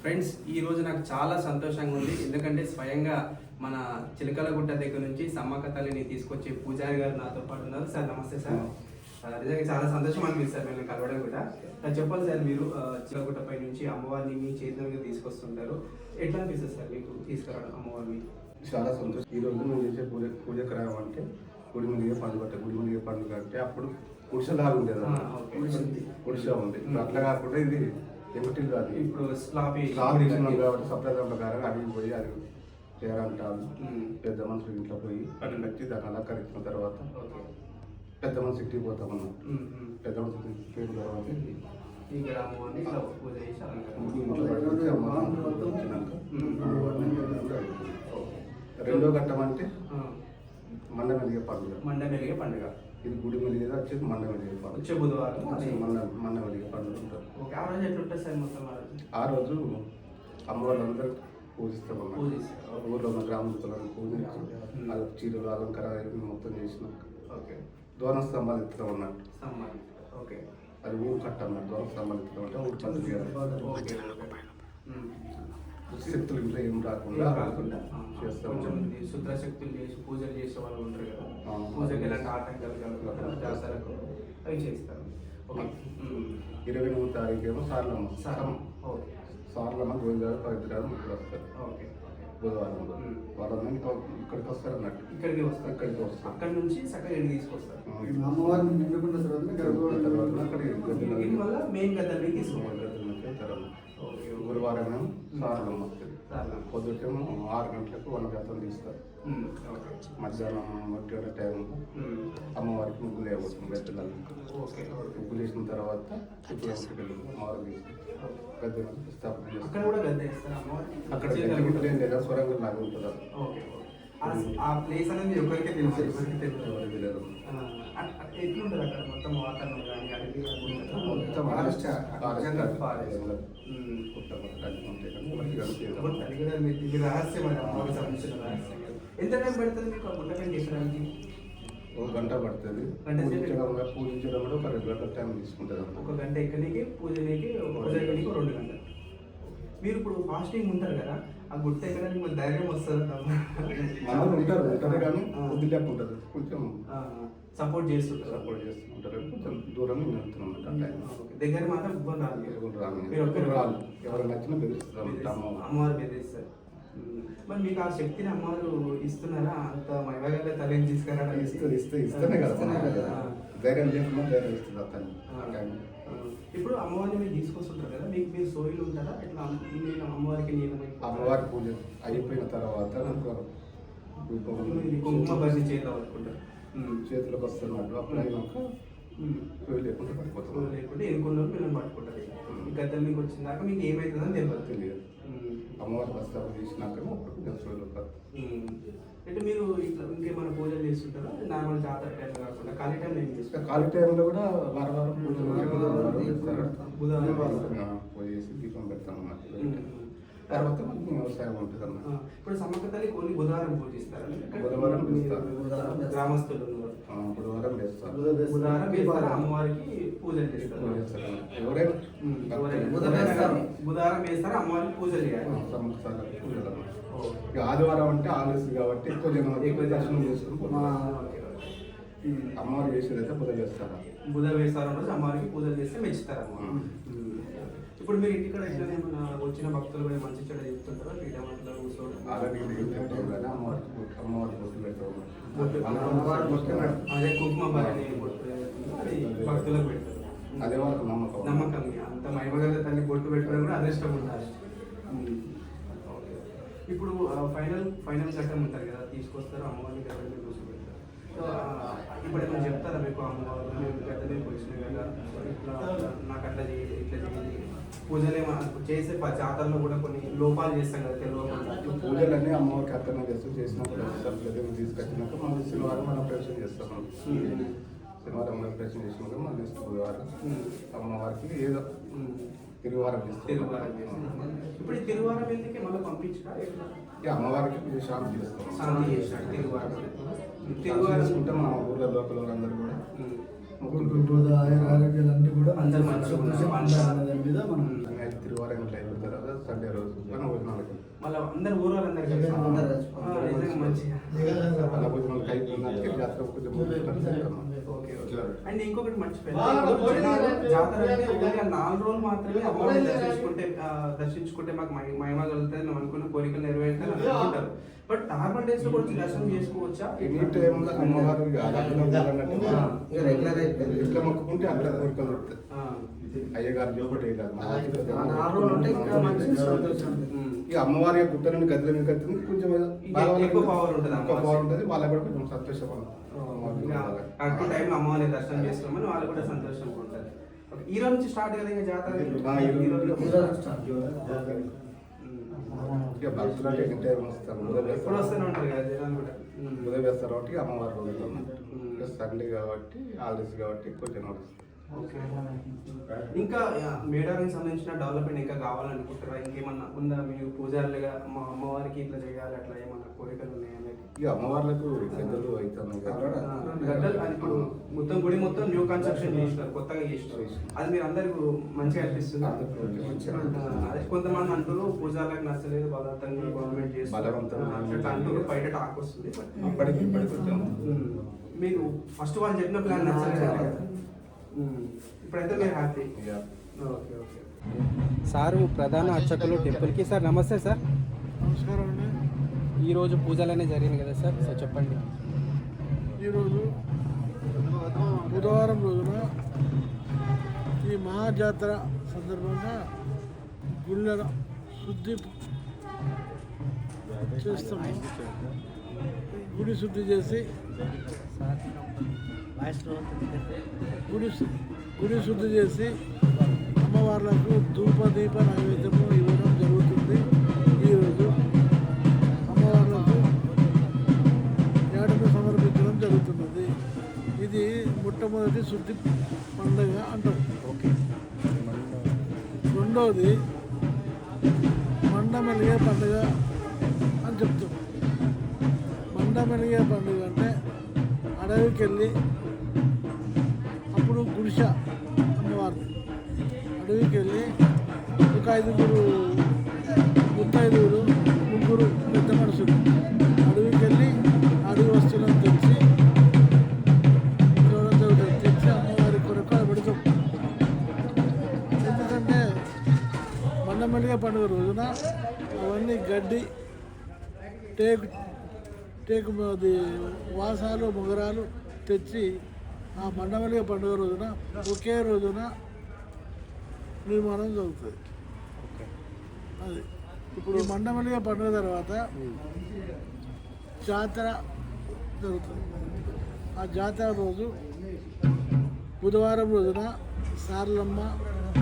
Friends ఈ రోజు నాకు చాలా సంతోషంగా ఉంది. ఎందుకంటే స్వయంగా మన చిలకలగుట్ట దగ్గర నుంచి సమ్మక్క తల్లిని తీసుకొచ్చే పూజారి గారు నాతో పాటు ఉన్నారు. సార్ నమస్తే సార్. నిజంగా చాలా సంతోషం అనిపిస్తుంది సార్ మిమ్మల్ని కలవడం కూడా. సార్ చెప్పాలి సార్ మీరు ఆ, చిలకగుట్ట పై నుంచి అమ్మవారిని మీ చేతుల మీద తీసుకొస్తుంటారు. ఎట్లా అనిపిస్తుంది సార్ మీకు తీసుకురావడం అమ్మవారిని? చాలా సంతోషం. ఈ రోజు మేము చేసే పూజ పూజ క్రమం అంటే గుడి మునిగే పండుగ అంటే. గుడి మునిగే పండుగ అంటే అప్పుడు పురుషలాగా ఉండేది. పురుష ఉంది. అట్లా కాకుండా ఇది ఎమిటిల్ కాదు ఇప్పుడు స్లాబ్ స్లాబ్ ఇచ్చినాం కాబట్టి సంప్రదాయం ప్రకారం అడిగి పోయి అది చేయాలంటారు. పెద్ద మనుషులు ఇంట్లో పోయి అన్ని కట్టి దాన్ని అలంకరించిన తర్వాత పెద్ద మనిషి ఇంటికి పోతాం ఉమ్. పెద్ద మనిషి పోయిన తర్వాత రెండో ఘట్టం అంటే మండ మెలిగే పండుగ. మండ మెలిగే పండుగ. ఇది గుడి మెలిగేది వచ్చేది మండ మెలిగే పండుగ వచ్చే బుధవారం మండ మండ మెలిగే పండుగ ఉంటుంది ఓకే ఆ రోజు ఎట్లుంటుంది సార్ మొత్తం ఆ రోజు? ఆ రోజు అమ్మవాళ్ళందరూ పూజిస్తాం అన్నమాట. పూజిస్తారు. ఊర్లో ఉన్న గ్రామస్తులను పూజించి వాళ్ళ చీరలు అలంకారాలు మొత్తం చేసినాక ఓకే. దూరం స్తంభాలు ఎత్తుతాం అన్నట్టు. ఓకే. అది ఊరు కట్ట అన్నట్టు దూరం స్తంభాలు ఎత్తుతాం అంటే ఊరు పద్ధతి చేయాలి. ఓకే శక్తులు ఇంట్లో ఏం రాకుండా చేస్తాం కొంచెం ఈ శుద్ర శక్తులు చేసి పూజలు చేసే వాళ్ళు ఉంటారు కదా. పూజకి ఎలాంటి ఆటంకాలు కలగకుండా జాతరకు అవి చేస్తారు. ఓకే. ఇరవై ఎనిమిది తారీఖు ఏమో సార్లమ్మ. సరే ఓకే. సార్లమ్మ గోవిందాలు పవిత్రాలు ముగ్గురు వస్తారు. ఓకే. బుధవారం. వాళ్ళందరూ ఇంకా ఇక్కడికి వస్తారు అన్నట్టు ఇక్కడికి వస్తారు. ఇక్కడికి వస్తారు. అక్కడి నుంచి చక్కగా ఇంటికి తీసుకొస్తారు. అమ్మవారిని నిండుకున్న తర్వాత వల్ల మెయిన్ గద్దలకి తీసుకోవాలి గురువారం సార్లమ్మ. పొద్దుటేమో ఆరు గంటలకు వాళ్ళ గతం తీస్తారు మధ్యాహ్నం టైంలో ఉమ్, అమ్మవారికి ముగ్గులు వేయబోతుంది ఓకే. ముగ్గులు వేసిన తర్వాత ఇప్పుడు అమ్మవారికి స్థాపన అక్కడ ఏం లేదా? స్వరంగం లాగా ఉంటుంది. ఆ- ఆ ప్లేస్ అనేది ఎవరికీ తెలుసు ఎవరికి తెలియదు ఎవరికి తెలియదు ఆ, అ- అ- ఎట్లుంటది అక్కడ మొత్తం వాతావరణం కానీ అడవి కానీ ఉంటుందా? మొత్తం ఫారెస్ట్ ఫారెస్ట్ ఫారెస్ట్. ఉమ్. పుట్ట పుట్ట అన్నీ ఉంటాయి కానీ ఎవరికి ఇది రహస్యం సంబంధించిన రహస్యం. ఎంత టైం పడుతుంది మీకు చేసడానికి ఒక గంట పడుతుంది? పూజించడం కూడా- ఒక రెండు గంటల టైం తీసుకుంటుంది. ఒక గంట ఎక్కడానికి పూజనికి పూజ ఎక్కడానికి రెండు గంటలు. మీరు ఇప్పుడు ఫాస్టింగ్ ఉంటారు కదా ఆ గుట్ట ఎక్కడానికి మీకు ధైర్యం వస్తుంది మనలు ఉంటారు ఉంటారు కానీ వదిలేక ఉంటుంది. కొంచెం సపోర్ట్ చేస్తుంటారు. సపోర్ట్ చేస్తుంటారు. కొంచెం దూరం వెళ్తున్నాం. దగ్గర మాత్రం ఇబ్బంది రాదు మీరు. ఒక్కరు రాళ్ళు ఎవరు నచ్చినా బెదిరిస్తాం బెదిరిస్తారు. అమ్మవారు. బెదిరిస్తారు. మరి మీకు ఆ శక్తిని అమ్మవారు ఇస్తున్నారా? అంత మైవగల్గా తల్లిని తీసుకురావడం ఇస్తే ఇస్తే ఇస్తేనే కదా. ధైర్యం లేకుండా ధైర్యం ఇస్తుంది అతను. ఇప్పుడు అమ్మవారిని మీరు తీసుకొస్తుంటారు కదా మీకు మీరు సోయిలు ఉంటారా? ఇట్లా నేను అమ్మవారికి నేను అమ్మవారి పూజ అయిపోయిన తర్వాత నాకు కుంకుమ బసి పట్టుకుంటారు ఉమ్. చేతులకు వస్తున్నట్టు అప్పుడు అయినాక లేకుండా పడిపోతాం. లేకుంటే ఎన్నుకున్న పిల్లలు పట్టుకుంటారు గద్దెల మీకు వచ్చిందాక మీకు ఏమవుతుందని తెలియదు. తెలియదు. అమ్మవారి బస్తాలు తీసినాక అప్పుడు కొంచెం సోయిలు. అంటే మీరు ఇట్లా ఇంకేమైనా పూజలు చేస్తుంటారా? నార్మల్ జాతర టైంలో కాకుండా ఖాళీ టైంలో ఏం చేస్తారు ఖాళీ టైంలో కూడా వారం వారం పూజలు. బుధవారం పూజ చేసి దీపం పెడతాం. తర్వాత మనకి వ్యవసాయం ఉంటుంది అన్నమాట. ఇప్పుడు సమ్మక్క తల్లి కొన్ని బుధవారం పూజిస్తారు. బుధవారం చేస్తారు. గ్రామస్తులు బుధవారం వేస్తారు బుధవారం అమ్మవారికి పూజలు చేస్తారు. పూజ చేస్తారు. ఎవరైనా బుధవారం వేస్తారు. అమ్మవారికి పూజలు చేయాలి. పూజలు ఆదివారం అంటే ఆలస్యం కాబట్టి ఎక్కువ జనం ఎక్కువ దర్శనం చేసుకుని అమ్మవారు చేసేది అయితే బుధ చేస్తారు? బుధ వేస్తారు రోజు అమ్మవారికి పూజలు చేస్తే మెచ్చుతారు అమ్మ ఉమ్. ఇప్పుడు మీరు ఇంటికాడ ఇట్లానే మన వచ్చిన భక్తులు కూడా మంచి చెడు చెప్తుంటారా? కూర్చోవడం? ఇది ఏం చెప్తాం కానీ అమ్మవారికి అమ్మవారికి బొట్టు పెడతాం బొట్టు. అమ్మవారి బొట్టు. అదే కుంకుమ బొట్టు అది భక్తులకు పెడతారు. అదే వాళ్ళకి నమ్మకం. నమ్మకం అంత మహిమగల తల్లి బొట్టు పెట్టడం కూడా అదృష్టం ఉండాలి. ఇప్పుడు ఫైనల్ ఫైనల్ ఘట్టం ఉంటుంది కదా తీసుకొస్తారు అమ్మవారిని గడ్డ మీద కూర్చోబెడతారు సో ఆ, ఇప్పుడు ఏమైనా చెప్తారా మీకు అమ్మవారు మేము మీద వచ్చినాయి కదా ఇట్లా నాకు అట్లా చేయాలి ఇట్లా చేయాలి పూజలు ఏమో చేసే జాతరలో కూడా కొన్ని లోపాలు చేస్తాం కదా తెలియకుండా పూజలన్నీ అమ్మవారికి అర్థం చేస్తూ చేసినప్పుడు సర్పదేవి తీసుకొచ్చినాక మళ్ళీ శనివారం మనం ప్రవేశం చేస్తాం. శనివారం మనం ప్రవేశం చేసినాక మళ్ళీ ఉమ్. అమ్మవారికి ఏదో. తిరువారం తిరువారం. ఇప్పుడు తిరువారం ఎందుకే మళ్ళీ ఇక అమ్మవారికి పూజ శాంతి చేస్తాం. శాంతి తిరువారం తిరువారం చేసుకుంటే మా ఊర్లో లోకల్ వాళ్ళందరూ కూడా. ఉమ్. కుటుంబ ఆరోగ్యాలన్నీ కూడా అందరూ మంచిగా ఉన్నారు. మంచి దాని మీద మనం తిరువారం ఇట్లా అయిపోతారు కదా సండే రోజు. మన మళ్ళీ అందరు అండ్ ఇంకొకటి జనాలు జాతర అంటే నాలుగు రోజులు మాత్రమే అమ్మవారిని దర్శించుకుంటే దర్శించుకుంటే మాకు మహి- మహిమ కలుగుతుంది మేము అనుకున్న కోరికలు నెరవేరుతాయి అని అనుకుంటారు. బట్ నార్మల్ డేస్లో కూడా దర్శనం చేసుకోవచ్చా? ఎనీ ఉండాలన్నట్టు ఇక రెగ్యులర్ అయిపోయింది. ఇట్లా మొక్కుకుంటే అట్లా కోరికలు అయ్యగారు ఒకటే కాదు ఇంకా అమ్మవారి యొక్క గుట్ట నుండి గదిలో కత్తింది కొంచెం ఎక్కువ power ఉంటుంది ఎక్కువ పవర్ ఉంటుంది వాళ్ళకి కూడా కొంచెం సంతోషం ఇంకా కరెక్ట్ టైంలో అమ్మవారిని దర్శనం చేసుకోమని వాళ్ళు కూడా సంతోషంగా ఓకే, ఈ రోజు నుంచి స్టార్ట్ కదా ఇంకా జాతర. ఇక భక్తులు అంటే వస్తారు ఎప్పుడు వేస్తారు వస్తూనే ఉంటారు కదా జనాలు కూడా. ఉమ్. ఉదయం వేస్తారు కాబట్టి అమ్మవారి సండే కాబట్టి హాలిడేస్ కాబట్టి కొంచెం. ఇంకా మేడారానికి సంబంధించిన డెవలప్మెంట్ ఇంకా కావాలనుకుంటారా ఇంకేమన్నా ఉందా? మీరు పూజారులుగా మా అమ్మవారికి ఇట్లా చేయాలి అట్లా ఏమన్నా కోరికలు ఉన్నాయా? ఇక అమ్మవార్లకు పెద్దలు అవుతున్నాయి గద్దలు ఇప్పుడు మొత్తం గుడి మొత్తం న్యూ కన్స్ట్రక్షన్ చేసినారు కొత్తగా చేసినారు. అది మీరు అందరికి మంచిగా అనిపిస్తుంది? అదే కొంతమంది అంటారు పూజారులకు నచ్చలేదు బలవంతంగా గవర్నమెంట్ అంటారు బయట టాక్ వస్తుంది. మీకు ఫస్ట్ వాళ్ళు చెప్పిన ప్లాన్ నచ్చలేదు. ఇప్పుడైతే మీరు హ్యాపీ ఇక ఓకే ఓకే సారు ప్రధాన అర్చకులు టెంపుల్కి. సార్ నమస్తే సార్. నమస్కారం అండి. ఈరోజు పూజలనే జరిగింది కదా సార్? సార్ చెప్పండి. ఈరోజు బుధవారం రోజున ఈ మహాజాతర సందర్భంగా గుళ్ళ శుద్ధి చేస్తాము. గుడి శుద్ధి చేసి గుడి గుడి శుద్ధి చేసి అమ్మవార్లకు ధూప దీప నైవేద్యము ఇవ్వడం జరుగుతుంది ఈరోజు. అమ్మవార్లకు ఏడును సమర్పించడం జరుగుతున్నది. ఇది మొట్టమొదటి శుద్ధి పండుగ అంటాం. ఓకే. రెండవది మండమెలిగే పండుగ అని చెప్తాం. మండమెలిగే పండుగ అంటే అడవికి వెళ్ళి పురుష గుడిస అమ్మవారిది అడవికి వెళ్ళి ఒక ఐదుగురు ముత్తైదుగురు ముగ్గురు పెద్ద మనుషులు అడవికి వెళ్ళి అడవి వస్తువులను తెచ్చి తెచ్చి అమ్మవారి కొరకు అది పెడతాం. ఎందుకంటే మండమల్లిగా పండుగ రోజున అవన్నీ గడ్డి టేకు టేకు అది వాసాలు మొగరాలు తెచ్చి ఆ మండమల్లిగా పండుగ రోజున ఒకే రోజున నిర్మాణం జరుగుతుంది. అది. ఇప్పుడు ఈ మండమల్లిగా పండుగ తర్వాత జాతర జరుగుతుంది. ఆ జాతర రోజు బుధవారం రోజున సార్లమ్మ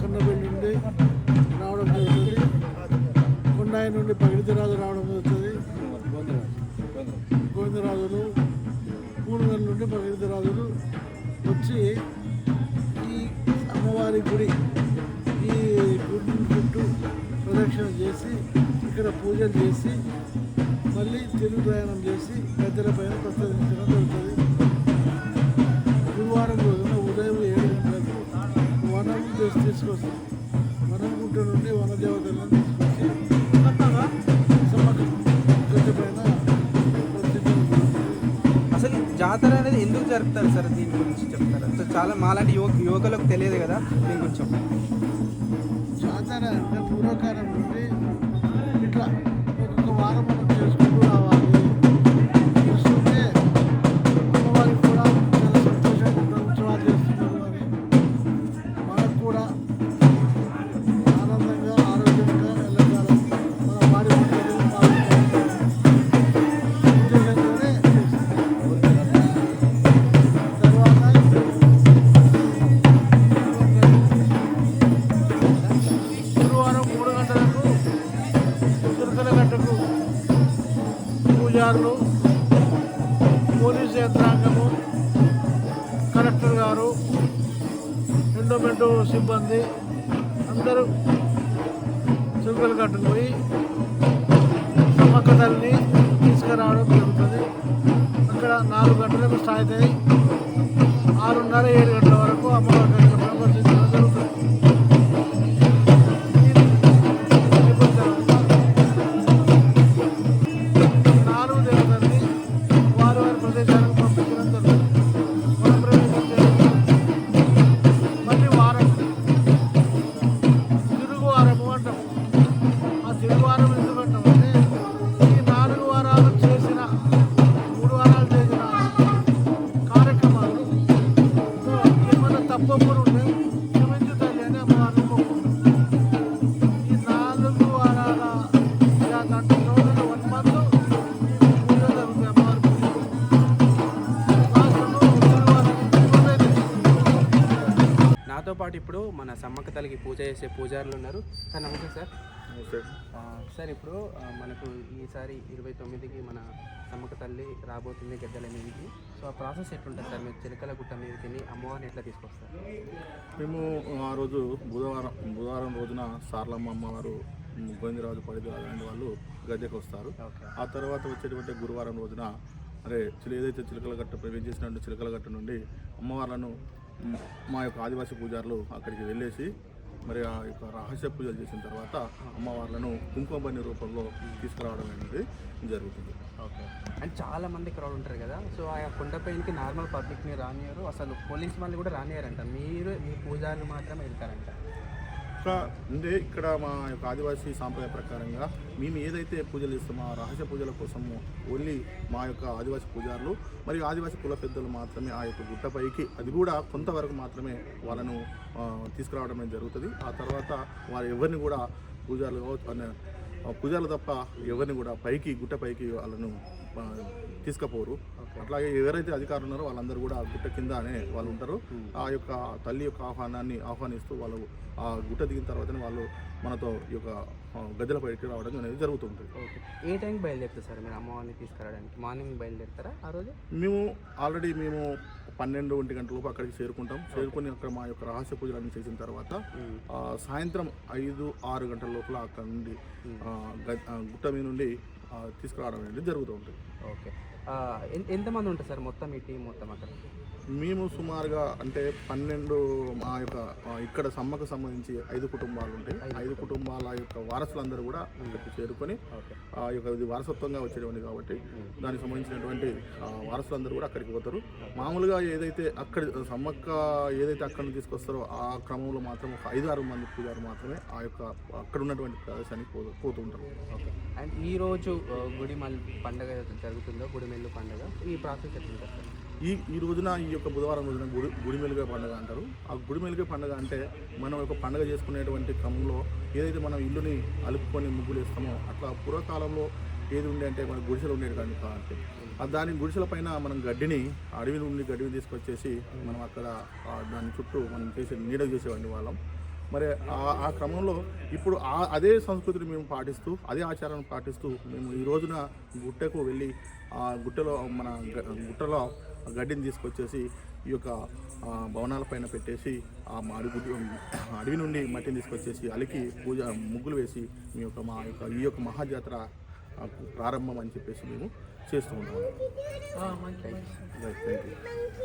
కన్నబెల్లి నుండి రావడం జరుగుతుంది. కొండాయి నుండి పగిడితరాజు రావడం జరుగుతుంది. గోవిందరాజులు పూర్వల నుండి పగిడితరాజులు వచ్చి ఈ అమ్మవారి గుడి ఈ గుడి చుట్టూ ప్రదక్షిణ చేసి ఇక్కడ పూజలు చేసి మళ్ళీ తిరుగు ప్రయాణం చేసి గద్దెల పైన ప్రసాదించడం జరుగుతుంది. గురువారం రోజున ఉదయం ఏడు గంటలకు వనం చేసి తీసుకొస్తాం. జాతర అనేది ఎందుకు జరుపుతారు సార్ దీని గురించి చెప్తారా సో చాలా మాలాంటి యువ యువకులకు తెలియదు కదా దీని గురించి చెప్పండి. సమ్మక్క తీసుకురావడం జరుగుతుంది. అక్కడ నాలుగు గంటలకు స్టార్ట్ అయ్యి ఆరున్నర ఏడు గంటల వరకు అమ్మవారి పాటు ఇప్పుడు మన సమ్మక్క తల్లికి పూజ చేసే పూజారులు ఉన్నారు. సార్ నమస్తే సార్. సార్ ఇప్పుడు మనకు ఈసారి ఇరవై తొమ్మిదికి మన సమ్మక్క తల్లి రాబోతుంది గద్దెల మీదకి. సో ఆ ప్రాసెస్ ఎట్లుంటుంది సార్? మీరు చిలకల గుట్ట మీదకి అమ్మవారిని ఎట్లా తీసుకొస్తారు? మేము ఆ రోజు బుధవారం బుధవారం రోజున సార్లమ్మ అమ్మవారు గోవిందరాజు పడిరాజు అనే వాళ్ళు గద్దెకి వస్తారు. ఆ తర్వాత వచ్చేటువంటి గురువారం రోజున అరే చిల ఏదైతే చిలకల గట్ట ప్రవేశం చేసినట్టు చిలకల గట్ట నుండి అమ్మవార్లను మా యొక్క ఆదివాసీ పూజారులు అక్కడికి వెళ్ళేసి మరి ఆ యొక్క రహస్య పూజలు చేసిన తర్వాత అమ్మవార్లను కుంకుమ రూపంలో తీసుకురావడం అనేది జరుగుతుంది. ఓకే. అండ్ చాలా మంది క్రౌడ్ ఉంటారు కదా సో ఆ కొండపైనకి నార్మల్ పబ్లిక్ని రానియరు. అసలు పోలీస్ వాళ్ళు కూడా రానియారంట. మీరు మీ పూజారులు మాత్రమే వెళ్తారంట. ఇంకా అంటే ఇక్కడ మా యొక్క ఆదివాసీ సాంప్రదాయ ప్రకారంగా మేము ఏదైతే పూజలు చేస్తామో ఆ రహస్య పూజల కోసము ఓన్లీ మా యొక్క ఆదివాసీ పూజారులు మరియు ఆదివాసీ కుల పెద్దలు మాత్రమే ఆ యొక్క గుట్టపైకి అది కూడా కొంతవరకు మాత్రమే వాళ్ళను తీసుకురావడం అనేది జరుగుతుంది. ఆ తర్వాత వారు ఎవరిని కూడా పూజారులు కావచ్చు పూజలు తప్ప ఎవరిని కూడా పైకి గుట్ట పైకి వాళ్ళను తీసుకపోరు. అట్లాగే ఎవరైతే అధికారులు ఉన్నారో వాళ్ళందరూ కూడా ఆ గుట్ట కిందనే వాళ్ళు ఉంటారు. ఆ యొక్క తల్లి యొక్క ఆహ్వానాన్ని ఆహ్వానిస్తూ వాళ్ళు ఆ గుట్ట దిగిన తర్వాతనే వాళ్ళు మనతో ఈ యొక్క గద్దెల పైకి రావడం అనేది జరుగుతుంటుంది. ఓకే. ఏ టైంకి బయలుదేరుతారు సార్ మీరు అమ్మవారిని తీసుకురావడానికి? మార్నింగ్ బయలుదేరుతారా ఆ రోజు? మేము ఆల్రెడీ మేము పన్నెండు ఒంటి గంటల లోపు అక్కడికి చేరుకుంటాం. చేరుకుని అక్కడ మా యొక్క రహస్య పూజలన్నీ చేసిన తర్వాత సాయంత్రం ఐదు ఆరు గంటల లోపల అక్కడ నుండి గుట్ట మీద నుండి తీసుకురావడం అనేది జరుగుతూ ఉంటుంది. ఓకే. ఎంతమంది ఉంటారు సార్ మొత్తం ఈ టీం మొత్తం అక్కడ? మేము సుమారుగా అంటే పన్నెండు మా యొక్క ఇక్కడ సమ్మకు సంబంధించి ఐదు కుటుంబాలు ఉంటాయి. ఐదు కుటుంబాల యొక్క వారసులందరూ కూడా ఇక్కడికి చేరుకొని ఆ యొక్క ఇది వారసత్వంగా వచ్చేటువంటి కాబట్టి దానికి సంబంధించినటువంటి వారసులందరూ కూడా అక్కడికి పోతారు. మామూలుగా ఏదైతే అక్కడ సమ్మక్క ఏదైతే అక్కడ నుంచి తీసుకొస్తారో ఆ క్రమంలో మాత్రం ఒక ఐదు ఆరు మంది పూజారు మాత్రమే ఆ యొక్క అక్కడ ఉన్నటువంటి ప్రదేశానికి పోతూ ఉంటారు. ఓకే. అండ్ ఈ రోజు ఆ, గుడిమల్ పండగ జరుగుతుందో? గుడిమెల్లు పండగ? ఈ ప్రాసెస్ సార్ ఈ ఈ రోజున ఈ యొక్క బుధవారం రోజున గుడి గుడిమెలుగా పండుగ అంటారు. ఆ గుడిమెలుగా పండుగ అంటే మనం ఒక పండుగ చేసుకునేటువంటి క్రమంలో ఏదైతే మనం ఇల్లుని అలుపుకొని ముగ్గులు వేస్తామో అట్లా పూర్వకాలంలో ఏది ఉండే అంటే మన గుడిసెలు ఉండేది కానీ కాబట్టి దాని గుడిసెల పైన మనం గడ్డిని అడవి నుండి గడ్డిని తీసుకొచ్చేసి మనం అక్కడ దాని చుట్టూ మనం చేసే నీడ చేసేవాడిని వాళ్ళం. మరి ఆ- క్రమంలో ఇప్పుడు ఆ అదే సంస్కృతిని మేము పాటిస్తూ అదే ఆచారాన్ని పాటిస్తూ మేము ఈ రోజున గుట్టకు వెళ్ళి ఆ గుట్టలో మన గుట్టలో గుట్టలో గడ్డిని తీసుకొచ్చేసి ఈ యొక్క ఆ, భవనాలపైన పెట్టేసి ఆ మా అడుగు అడవి నుండి మట్టిని తీసుకొచ్చేసి అలికి పూజ ముగ్గులు వేసి మీ యొక్క మా యొక్క ఈ యొక్క మహాజాతర ఆ, ప్రారంభం అని చెప్పేసి మేము చేస్తూ ఉంటాము థ్యాంక్ యూ